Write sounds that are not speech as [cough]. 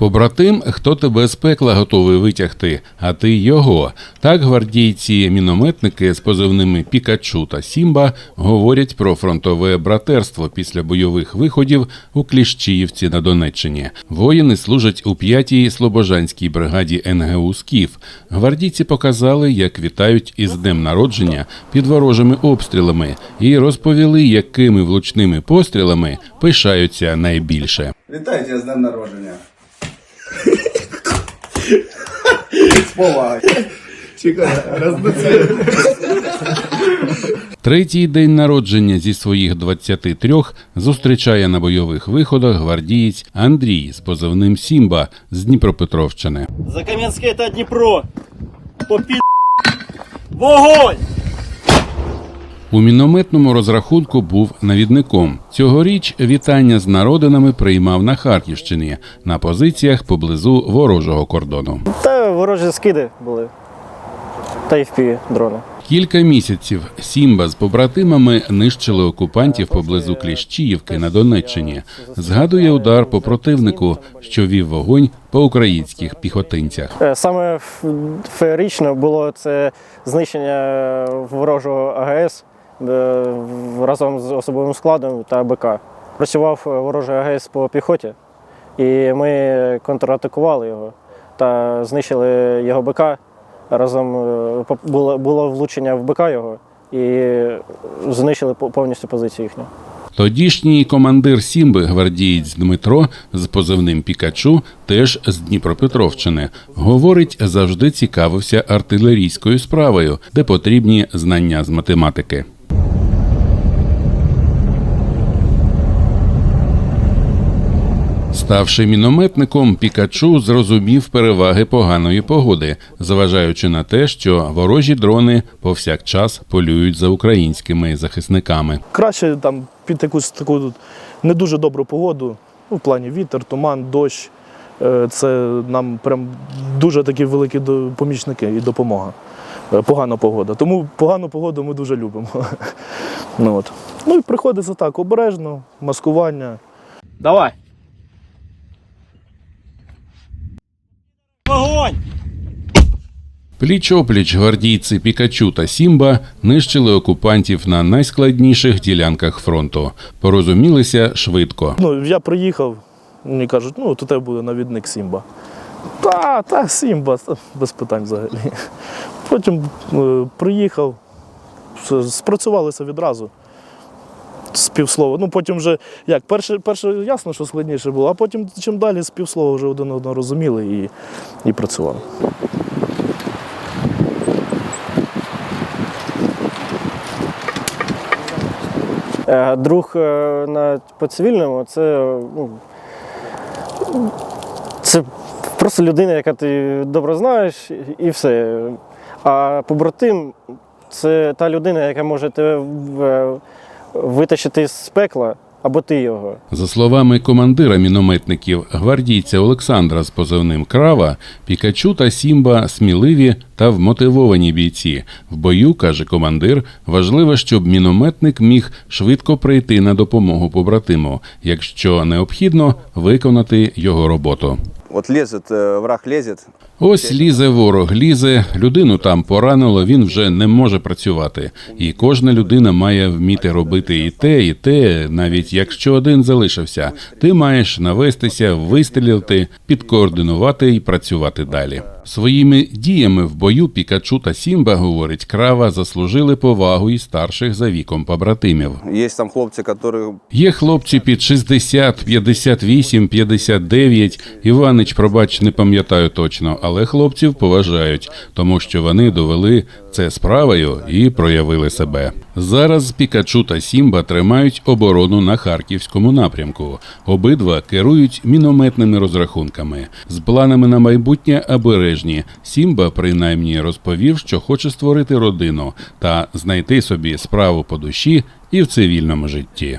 Побратим, хто тебе з пекла готовий витягти, а ти його. Так гвардійці мінометники з позивними Пікачу та Сімба говорять про фронтове братерство після бойових виходів у Кліщіївці на Донеччині. Воїни служать у 5-й слобожанській бригаді НГУ Скіф. Гвардійці показали, як вітають із днем народження під ворожими обстрілами, і розповіли, якими влучними пострілами пишаються найбільше. Вітаю з днем народження. З. Чекай, Третій день народження зі своїх 23 зустрічає на бойових виходах гвардієць Андрій з позивним Сімба з Дніпропетровщини. Закам'янське та Дніпро. Попі... Вогонь! У мінометному розрахунку був навідником. Цьогоріч вітання з народинами приймав на Харківщині на позиціях поблизу ворожого кордону. Та ворожі скиди були. Та й впі дрони. Кілька місяців Сімба з побратимами нищили окупантів поблизу Кліщіївки на Донеччині. Згадує удар по противнику, що вів вогонь по українських піхотинцях. Е, Саме феєрично було це знищення ворожого АГС разом з особовим складом та БК. Працював е, ворожий АГС по піхоті, і ми контратакували його та знищили його БК. Разом е, було, було влучення в БК його і знищили повністю позицію їхню. Тодішній командир Сімби, гвардієць Дмитро з позивним Пікачу, теж з Дніпропетровщини, говорить, завжди цікавився артилерійською справою, де потрібні знання з математики. Ставши мінометником, Пікачу зрозумів переваги поганої погоди, зважаючи на те, що ворожі дрони повсякчас полюють за українськими захисниками. Краще там під якусь таку не дуже добру погоду, ну, в плані вітер, туман, дощ. Е, Це нам прям дуже такі великі помічники і допомога. Е, Погана погода. Тому погану погоду ми дуже любимо. [laughs] Ну, от. ну і приходиться так, обережно, маскування. Давай. Вогонь! Пліч-опліч гвардійці Пікачу та Сімба нищили окупантів на найскладніших ділянках фронту. Порозумілися швидко. Ну, я приїхав, мені кажуть, ну, то тебе буде навідник Сімба. Та, та, Сімба, без питань взагалі. Потім е, приїхав, спрацювалися відразу. З півслова. Ну, потім вже, як, перше, перше ясно, що складніше було, а потім чим далі з півслова вже один одного розуміли і, і працювали. Е, Друг е, на по цивільному це, ну, це просто людина, яка ти добре знаєш, і все. А побратим це та людина, яка може тебе витащити з пекла, або ти його. За словами командира мінометників гвардійця Олександра з позивним Крава, Пікачу та Сімба сміливі та вмотивовані бійці. В бою, каже командир, важливо, щоб мінометник міг швидко прийти на допомогу побратиму, якщо необхідно виконати його роботу. Вот лезет, э, враг лезет, Ось лізе ворог, лізе, людину там поранило, він вже не може працювати. І кожна людина має вміти робити і те, і те, навіть якщо один залишився. Ти маєш навестися, вистрілити, підкоординувати і працювати далі. Своїми діями в бою Пікачу та Сімба, говорить Крава, заслужили повагу і старших за віком побратимів. есть там хлопцы, которые Є хлопці під 60, 58, 59. Іванич, пробач, не пам'ятаю точно, але хлопців поважають, тому що вони довели це справою і проявили себе. Зараз Пікачу та Сімба тримають оборону на харківському напрямку. Обидва керують мінометними розрахунками з планами на майбутнє обережні. Сімба принаймні розповів, що хоче створити родину та знайти собі справу по душі і в цивільному житті.